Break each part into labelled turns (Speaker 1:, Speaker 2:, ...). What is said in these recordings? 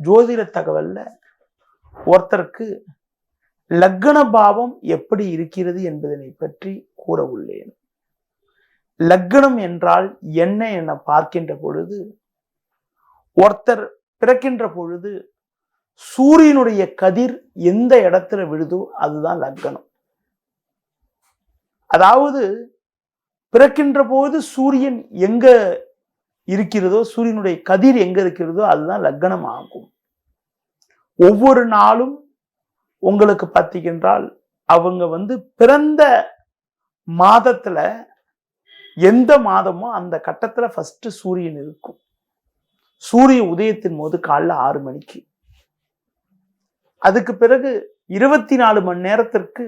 Speaker 1: ஜோதிட தகவலில் ஒருத்தருக்கு லக்ன பாவம் எப்படி இருக்கிறது என்பதனை பற்றி கூற உள்ளேன். லக்னம் என்றால் என்ன என பார்க்கின்ற பொழுது ஒருத்தர் பிறக்கின்ற பொழுது சூரியனுடைய கதிர் எந்த இடத்துல விழுதோ அதுதான் லக்னம். அதாவது பிறக்கின்ற போது சூரியன் எங்க இருக்கிறதோ சூரியனுடைய கதிர் எங்க இருக்கிறதோ அதுதான் லக்னம் ஆகும் ஒவ்வொரு நாளும் உங்களுக்கு பார்த்தீங்கன்றால் அவங்க வந்து பிறந்த மாதத்துல எந்த மாதமோ அந்த கட்டத்துல ஃபர்ஸ்ட் சூரியன் இருக்கும். சூரிய உதயத்தின் போது காலைல ஆறு மணிக்கு. அதுக்கு பிறகு இருபத்தி நாலு மணி நேரத்திற்கு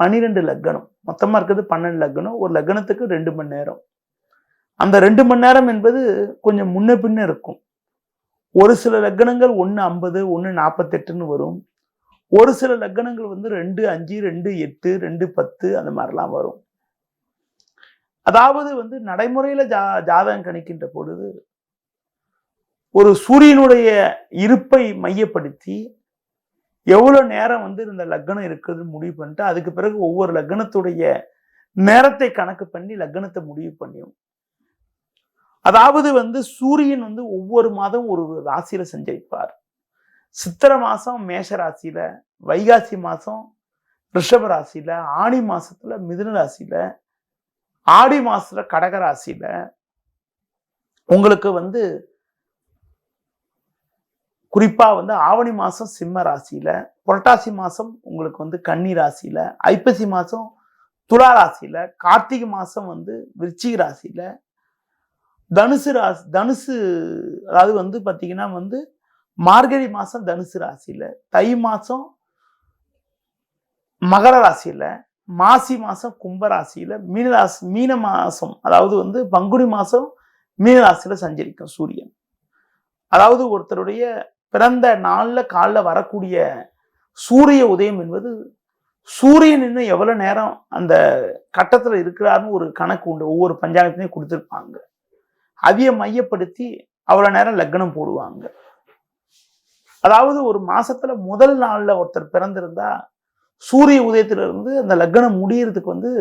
Speaker 1: பன்னிரெண்டு லக்னம். மொத்தமா இருக்கிறது பன்னெண்டு லக்னம். ஒரு லக்னத்துக்கு ரெண்டு மணி நேரம். அந்த ரெண்டு மணி நேரம் என்பது கொஞ்சம் முன்ன பின்ன இருக்கும். ஒரு சில லக்னங்கள் ஒன்று ஐம்பது ஒன்று நாற்பத்தெட்டுன்னு வரும். ஒரு சில லக்னங்கள் வந்து ரெண்டு அஞ்சு ரெண்டு எட்டு ரெண்டு பத்து அந்த மாதிரிலாம் வரும். அதாவது வந்து நடைமுறையில ஜா ஜாதகம் கணிக்கின்ற பொழுது ஒரு சூரியனுடைய இருப்பை மையப்படுத்தி எவ்வளோ நேரம் வந்து இந்த லக்னம் இருக்கிறது முடிவு பண்ணிட்டு அதுக்கு பிறகு ஒவ்வொரு லக்னத்துடைய நேரத்தை கணக்கு பண்ணி லக்னத்தை முடிவு பண்ணியும் அதாவது வந்து சூரியன் வந்து ஒவ்வொரு மாதம் ஒரு ராசியில சஞ்சரிப்பார். சித்திரை மாசம் மேஷ ராசியில வைகாசி மாசம் ரிஷப ராசியில ஆணி மாசத்துல மிதுன ராசியில ஆடி மாசத்துல கடக ராசியில் உங்களுக்கு வந்து குறிப்பா வந்து ஆவணி மாசம் சிம்ம ராசியில புரட்டாசி மாசம் உங்களுக்கு வந்து கன்னி ராசியில ஐப்பசி மாசம் துலா ராசியில கார்த்திகை மாசம் வந்து விருச்சிக ராசியில தனுசு ராசி தனுசு அதாவது வந்து பார்த்திங்கன்னா வந்து மார்கழி மாதம் தனுசு ராசியில் தை மாதம் மகர ராசியில் மாசி மாதம் கும்ப ராசியில மீன ராசி மீன மாதம் அதாவது வந்து பங்குனி மாதம் மீனராசியில் சஞ்சரிக்கும் சூரியன். அதாவது ஒருத்தருடைய பிறந்த நாளில் காலில் வரக்கூடிய சூரிய உதயம் என்பது சூரியன் இன்னும் எவ்வளோ நேரம் அந்த கட்டத்தில் இருக்கிறாருன்னு ஒரு கணக்கு உண்டு. ஒவ்வொரு பஞ்சாங்கத்திலையும் கொடுத்துருப்பாங்க. அதைய மையப்படுத்தி அவ்வளோ நேரம் லக்னம் போடுவாங்க. அதாவது ஒரு மாசத்துல முதல் நாளில் ஒருத்தர் பிறந்திருந்தா சூரிய உதயத்திலிருந்து அந்த லக்னம் முடியறதுக்கு வந்து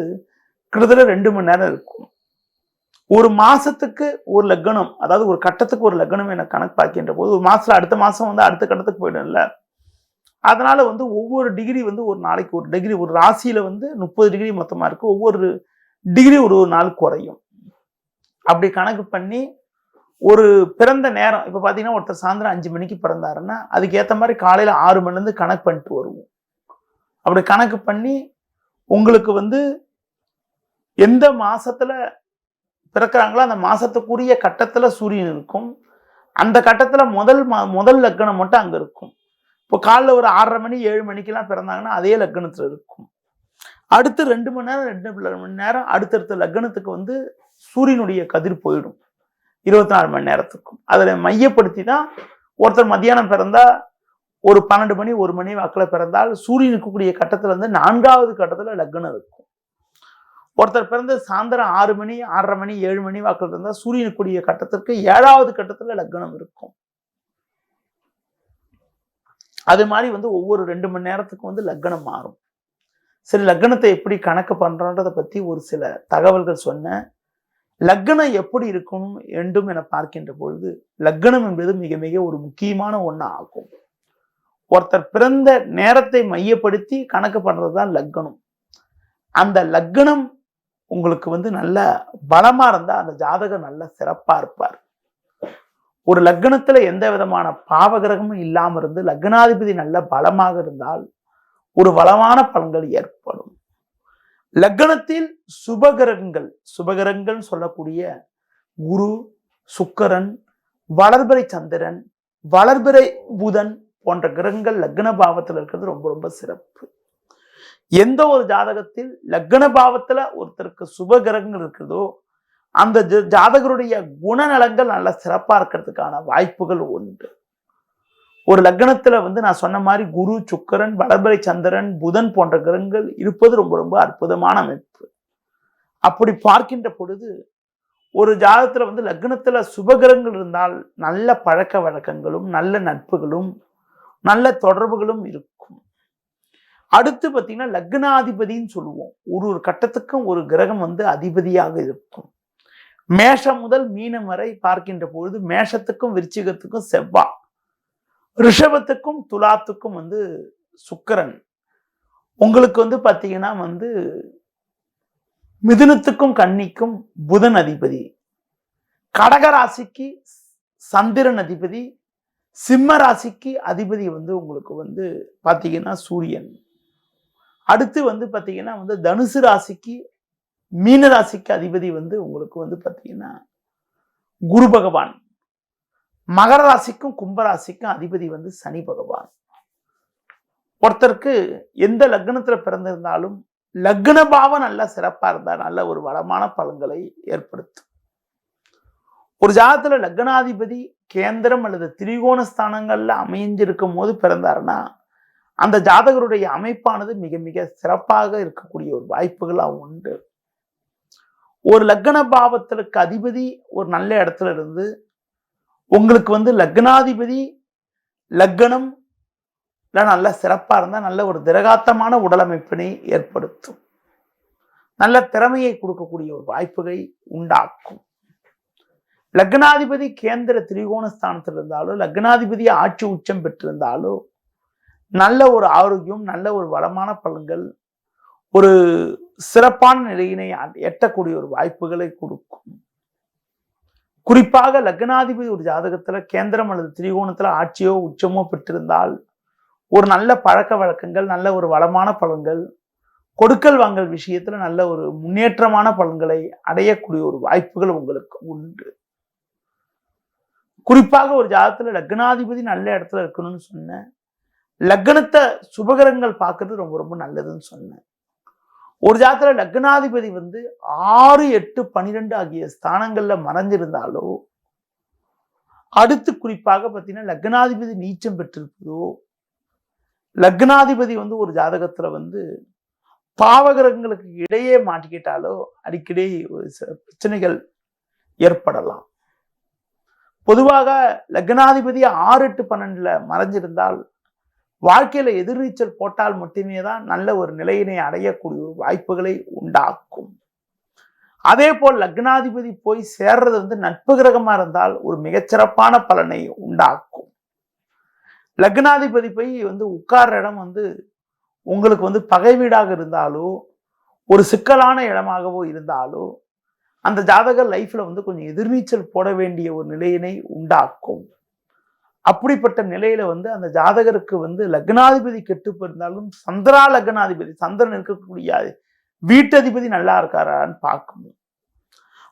Speaker 1: கிட்டத்தட்ட ரெண்டு மணி நேரம் இருக்கும். ஒரு மாசத்துக்கு ஒரு லக்னம் அதாவது ஒரு கட்டத்துக்கு ஒரு லக்னம் என கணக்கு பார்க்கின்ற போது ஒரு மாசத்துல அடுத்த மாசம் வந்து அடுத்த கட்டத்துக்கு போயிடும்ல. அதனால வந்து ஒவ்வொரு டிகிரி வந்து ஒரு நாளைக்கு ஒரு டிகிரி ஒரு ராசியில வந்து முப்பது டிகிரி மொத்தமா இருக்கு. ஒவ்வொரு டிகிரி ஒரு ஒரு நாள் குறையும். அப்படி கணக்கு பண்ணி ஒரு பிறந்த நேரம் இப்போ பார்த்தீங்கன்னா ஒருத்தர் சாயந்தரம் அஞ்சு மணிக்கு பிறந்தாருன்னா அதுக்கு ஏற்ற மாதிரி காலையில் ஆறு மணிலேருந்து கணக்கு பண்ணிட்டு வருவோம். அப்படி கணக்கு பண்ணி உங்களுக்கு வந்து எந்த மாதத்தில் பிறக்கிறாங்களோ அந்த மாதத்துக்குரிய கட்டத்தில் சூரியன் இருக்கும். அந்த கட்டத்தில் முதல் மா முதல் லக்னம் மட்டும் அங்கே இருக்கும். இப்போ காலைல ஒரு ஆறரை மணி ஏழு மணிக்கெல்லாம் பிறந்தாங்கன்னா அதே லக்னத்தில் இருக்கும். அடுத்து ரெண்டு மணி நேரம் ரெண்டு மணி நேரம் அடுத்தடுத்த லக்னத்துக்கு வந்து சூரியனுடைய கதிர் போயிடும் இருபத்தி நாலு மணி நேரத்துக்கும் அதில் மையப்படுத்தி தான் ஒருத்தர் மத்தியானம் பிறந்தா ஒரு பன்னெண்டு மணி ஒரு மணி வாக்கில் பிறந்தால் சூரியன் இருக்கக்கூடிய கட்டத்தில் வந்து நான்காவது கட்டத்தில் லக்னம் இருக்கும். ஒருத்தர் பிறந்து சாயந்தரம் ஆறு மணி ஆறரை மணி ஏழு மணி வாக்கில் இருந்தால் சூரியனுக்குரிய கட்டத்திற்கு ஏழாவது கட்டத்தில் லக்னம் இருக்கும். அது மாதிரி வந்து ஒவ்வொரு ரெண்டு மணி நேரத்துக்கு வந்து லக்னம் மாறும். சரி லக்னத்தை எப்படி கணக்கு பண்றோன்றதை பற்றி ஒரு சில தகவல்கள் சொன்னேன். லக்னம் எப்படி இருக்கணும் வேண்டும் என பார்க்கின்ற பொழுது லக்னம் என்பது மிக மிக ஒரு முக்கியமான ஒன்று ஆகும் ஒருத்தர் பிறந்த நேரத்தை மையப்படுத்தி கணக்கு பண்ணுறது தான் லக்னம். அந்த லக்னம் உங்களுக்கு வந்து நல்ல பலமாக இருந்தால் அந்த ஜாதகம் நல்ல சிறப்பாக இருப்பார். ஒரு லக்னத்தில் எந்த விதமான பாவகிரகமும் இல்லாமல் இருந்து லக்னாதிபதி நல்ல பலமாக இருந்தால் ஒரு வளமான பலன்கள் ஏற்படும். லக்னத்தில் சுபகரங்கள் சுபகரங்கள் சொல்லக்கூடிய குரு சுக்கரன் வளர்பிறை சந்திரன் வளர்பிறை புதன் போன்ற கிரகங்கள் லக்ன பாவத்தில் இருக்கிறது ரொம்ப ரொம்ப சிறப்பு. எந்த ஒரு ஜாதகத்தில் லக்ன பாவத்துல ஒருத்தருக்கு சுப கிரகங்கள் இருக்கிறதோ அந்த ஜ- ஜாதகருடைய குணநலங்கள் நல்ல சிறப்பா இருக்கிறதுக்கான வாய்ப்புகள் உண்டு. ஒரு லக்னத்தில் வந்து நான் சொன்ன மாதிரி குரு சுக்கரன் வளர்பலை சந்திரன் புதன் போன்ற கிரகங்கள் இருப்பது ரொம்ப ரொம்ப அற்புதமான அமைப்பு. அப்படி பார்க்கின்ற பொழுது ஒரு ஜாதகத்தில் வந்து லக்னத்தில் சுபகிரகங்கள் இருந்தால் நல்ல பழக்க வழக்கங்களும் நல்ல நட்புகளும் நல்ல தொடர்புகளும் இருக்கும். அடுத்து பார்த்தீங்கன்னா லக்னாதிபதின்னு சொல்லுவோம். ஒரு ஒரு கட்டத்துக்கும் ஒரு கிரகம் வந்து அதிபதியாக இருக்கும். மேஷம் முதல் மீனம் வரை பார்க்கின்ற பொழுது மேஷத்துக்கும் விருச்சிகத்துக்கும் செவ்வா. ரிஷபத்துக்கும் துலாத்துக்கும் வந்து சுக்கரன். உங்களுக்கு வந்து பார்த்தீங்கன்னா வந்து மிதுனத்துக்கும் கன்னிக்கும் புதன் அதிபதி. கடக ராசிக்கு சந்திரன் அதிபதி. சிம்ம ராசிக்கு அதிபதி வந்து உங்களுக்கு வந்து பார்த்தீங்கன்னா சூரியன். அடுத்து வந்து பார்த்தீங்கன்னா வந்து தனுசு ராசிக்கு மீன ராசிக்கு அதிபதி வந்து உங்களுக்கு வந்து பார்த்தீங்கன்னா குரு பகவான். மகர ராசிக்கும் கும்பராசிக்கும் அதிபதி வந்து சனி பகவான். ஒருத்தருக்கு எந்த லக்னத்தில் பிறந்திருந்தாலும் லக்ன பாவம் நல்லா சிறப்பாக இருந்தால் நல்ல ஒரு வளமான பலன்களை ஏற்படுத்தும். ஒரு ஜாதத்தில் லக்னாதிபதி கேந்திரம் அல்லது திரிகோண ஸ்தானங்களில் அமைஞ்சிருக்கும் போது பிறந்தாருன்னா அந்த ஜாதகருடைய அமைப்பானது மிக மிக சிறப்பாக இருக்கக்கூடிய ஒரு வாய்ப்புகளாக உண்டு. ஒரு லக்ன பாவத்திற்கு அதிபதி ஒரு நல்ல இடத்துல இருந்து உங்களுக்கு வந்து லக்னாதிபதி லக்னம் நல்ல சிறப்பாக இருந்தால் நல்ல ஒரு திரகாத்தமான உடலமைப்பினை ஏற்படுத்தும். நல்ல திறமையை கொடுக்கக்கூடிய ஒரு வாய்ப்புகளை உண்டாக்கும். லக்னாதிபதி கேந்திர திரிகோண ஸ்தானத்தில் இருந்தாலோ லக்னாதிபதி ஆட்சி உச்சம் பெற்றிருந்தாலோ நல்ல ஒரு ஆரோக்கியம் நல்ல ஒரு வளமான பலன்கள் ஒரு சிறப்பான நிலையினை எட்டக்கூடிய ஒரு வாய்ப்புகளை கொடுக்கும். குறிப்பாக லக்னாதிபதி ஒரு ஜாதகத்துல கேந்திரம் அல்லது திரிகோணத்துல ஆட்சியோ உச்சமோ பெற்றிருந்தால் ஒரு நல்ல பழக்க வழக்கங்கள் நல்ல ஒரு வளமான பலன்கள் கொடுக்கல் வாங்கல் விஷயத்துல நல்ல ஒரு முன்னேற்றமான பலன்களை அடையக்கூடிய ஒரு வாய்ப்புகள் உங்களுக்கு உண்டு. குறிப்பாக ஒரு ஜாதகத்துல லக்னாதிபதி நல்ல இடத்துல இருக்கணும்னு சொன்னேன். லக்னத்தை சுபகரங்கள் பார்க்கறது ரொம்ப ரொம்ப நல்லதுன்னு சொன்னேன். ஒரு ஜாதத்துல லக்னாதிபதி வந்து ஆறு எட்டு பன்னிரெண்டு ஆகிய ஸ்தானங்கள்ல மறைஞ்சிருந்தாலோ அடுத்து குறிப்பாக பார்த்தீங்கன்னா லக்னாதிபதி நீச்சம் பெற்றிருப்பதோ லக்னாதிபதி வந்து ஒரு ஜாதகத்துல வந்து பாவகிரகங்களுக்கு இடையே மாட்டிக்கிட்டாலோ அடிக்கடி ஒரு பிரச்சனைகள் ஏற்படலாம். பொதுவாக லக்னாதிபதி ஆறு எட்டு பன்னெண்டுல மறைஞ்சிருந்தால் வாழ்க்கையில் எதிர்நீச்சல் போட்டால் மட்டுமே தான் நல்ல ஒரு நிலையினை அடையக்கூடிய வாய்ப்புகளை உண்டாக்கும். அதே போல் லக்னாதிபதி போய் சேர்றது வந்து நட்பு கிரகமாக இருந்தால் ஒரு மிகச்சிறப்பான பலனை உண்டாக்கும். லக்னாதிபதி போய் வந்து உட்கார்ற இடம் வந்து உங்களுக்கு வந்து பகை வீடாக இருந்தாலோ ஒரு சிக்கலான இடமாகவோ இருந்தாலோ அந்த ஜாதகர் லைஃப்பில் வந்து கொஞ்சம் எதிர்நீச்சல் போட வேண்டிய ஒரு நிலையினை உண்டாக்கும். அப்படிப்பட்ட நிலையில வந்து அந்த ஜாதகருக்கு வந்து லக்னாதிபதி கெட்டு போயிருந்தாலும் சந்திரா லக்னாதிபதி சந்திரன் இருக்கக்கூடிய வீட்டதிபதி நல்லா இருக்காரான்னு பார்க்கணும்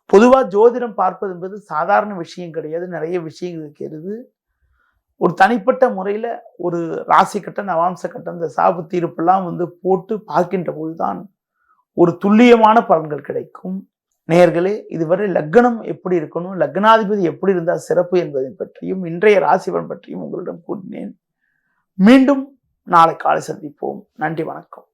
Speaker 1: பொதுவாக ஜோதிடம் பார்ப்பது என்பது சாதாரண விஷயம் கிடையாது. நிறைய விஷயங்கள் இருக்கிறது. ஒரு தனிப்பட்ட முறையில் ஒரு ராசி கட்டம் நவாம்ச கட்டம் இந்த சாபு தீர்ப்பெல்லாம் வந்து போட்டு பார்க்கின்ற பொழுதுதான் ஒரு துல்லியமான பலன்கள் கிடைக்கும். நேர்களே இதுவரை லக்னம் எப்படி இருக்கணும் லக்னாதிபதி எப்படி இருந்தால் சிறப்பு என்பதை பற்றியும் இன்றைய ராசிபலன் பற்றியும் உங்களிடம் கூறினேன். மீண்டும் நாளை காலை சந்திப்போம். நன்றி வணக்கம்.